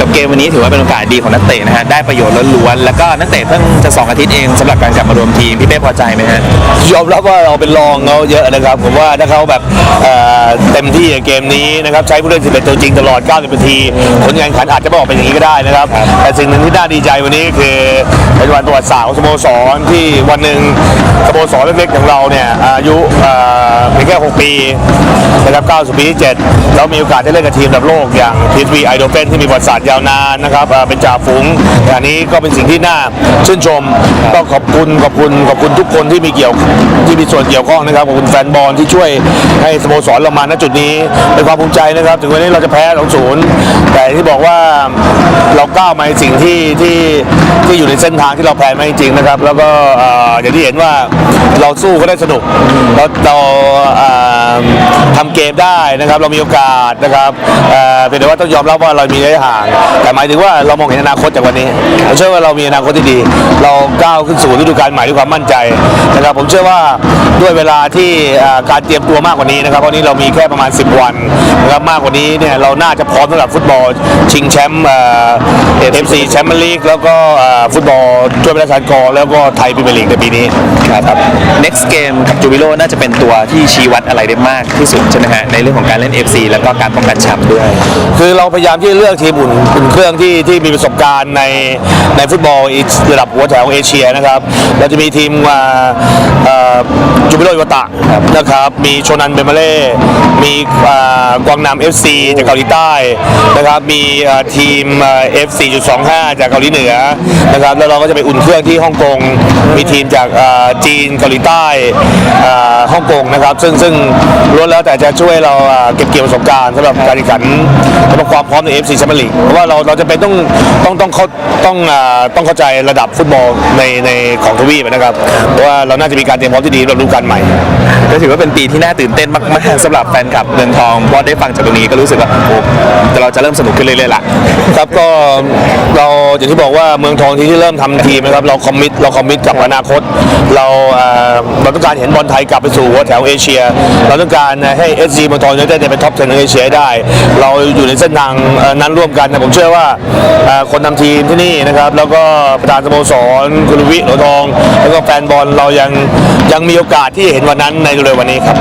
กับเกมวันนี้ถือว่าเป็นโอกาสดีของนักเตะนะฮะได้ประโยชน์ล้วนๆแล้วก็นักเตะเพิ่งจะสองอาทิตย์เองสำหรับการกลับมารวมทีมพี่เป้พอใจไหมฮะยอมรับว่าเราเป็นรองเขาเยอะนะครับผมว่าถ้าเขาแบบอ่อเต็มที่กับเกมนี้นะครับใช้ผู้เล่น 11 ตัวจริงตลอด 90 นาที ผลงานขันอาจจะไม่ออกเป็นอย่างนี้ก็ได้นะครับ แต่สิ่งหนึ่งที่น่าดีใจวันนี้คือเป็นวันประวัติศาสตร์ของสโมสรที่วันหนึ่งสโมสรเล็กๆของเราเนี่ยอายุเพียงแค่ 6 ปีนะครับก้าวสู่ปีที่7แล้วมีโอกาสได้เล่นกับทีมระดับโลกอย่างพีทวีไอโดเฟนที่มีประวัติศาสตร์ยาวนานนะครับเป็นจ่าฝูงอันนี้ก็เป็นสิ่งที่น่าชื่นชมต้องขอบคุณขอบคุณขอบคุณทุกคนที่มีเกี่ยวที่มีส่วนเกี่ยวข้องนะครับขอบคุณแฟนบอลที่ช่วยให้สโมสรเรามาณจุดนี้เป็นความภูมิใจนะครับ ถึงวันนี้เราจะแพ้2 0แต่ที่บอกว่าเราก้าวมาในสิ่งที่ที่ ที่อยู่ในเส้นทางที่เราแพลนมาจริงๆนะครับ แล้วก็อย่างที่เห็นว่าเราสู้ก็ได้สนุกเราเราทำเกมได้นะครับ เรามีโอกาสนะครับเอ่อเพียงแต่ว่าต้องยอมรับว่าเรามีระยะห่าง แต่หมายถึงว่าเรามองเห็นอนาคตจากวันนี้ผมเชื่อว่าเรามีอนาคตที่ดี เราก้าวขึ้นสู่ฤดูกาลใหม่ด้วยความมั่นใจนะครับ ผมเชื่อว่าด้วยเวลาที่การเตรียมตัวมากกว่านี้นะครับเพราะนี้เรามีแค่ประมาณ 10 วันนะครับมากกว่านี้เนี่ยเราน่าจะพร้อมสำหรับฟุตบอลชิงแชมป์เอฟซีแชมเปี้ยนลีกแล้วก็ฟุตบอลถ้วยพระราชทานกอแล้วก็ไทยพรีเมียร์ลีกในปีนี้ครับ next game กับจูบิโลน่าจะเป็นตัวที่ชี้วัดอะไรได้มากที่สุดใช่ไหมฮะในเรื่องของการเล่น FC แล้วก็การป้องกันแชมป์ด้วย คือเราพยายามที่จะเลือกทีมอุ่นอุ่นเครื่องที่ที่มีประสบการณ์ในในฟุตบอลอีกระดับหัวแถวเอเชียนะครับเราจะมีทีมอ่าเอ่อจูบิโรอิวาตะนะครับมีโชนันเบมาเล่มีอ่า กวางนำเอฟซีจากเกาหลีใต้นะครับมีทีมเอฟซีจุดสองห้าจากเกาหลีเหนือนะครับแล้วเราก็จะไปอุ่นเครื่องที่ฮ่องกงมีทีมจากจีนเกาหลีใต้ฮ่องกงนะครับซึ่งซึ่งล้วนแล้วแต่จะช่วยเราเก็บเกี่ยวประสบการณ์สำหรับการแข่งขันและความพร้อมใน FC แชมเปี้ยนลีกเพราะว่าเราเราจะเป็นต้องต้องต้องเข้าต้องต้องเข้าใจระดับฟุตบอลในในของทวีปนะครับเพราะว่าเราน่าจะมีการเตรียมพร้อมที่ดีสำหรับฤดูกาลใหม่ก็ถือว่าเป็นปีที่น่าตื่นเต้นมากๆสำหรับแฟนคลับเมืองทองพอได้ฟังจากตรงนี้ก็รู้สึกว่าโอ้โหแต่เราจะเริ่มสนุกขึ้นเรื่อยๆละครับก็เราอย่างที่บอกว่าเมืองทองที่ที่เริ่มทำทีมนะครับเราคอมมิตเราคอมมิตกับอนาคต เราเราต้องการเห็นบอลไทยกลับไปสู่หัวแถวเอเชีย เราต้องการให้ SC เมืองทองยูไนเต็ดเนี่ยเป็นท็อป10ของเอเชียได้ เราอยู่ในเส้นทางนั้นร่วมกันนะผมเชื่อว่าคนนำทีมที่นี่นะครับแล้วก็ประธานสโมสรคุณวิโหลทอง แล้วก็แฟนบอลเรายังยังมีโอกาสที่จะเห็นวันนั้นในเร็ววันนี้ครับ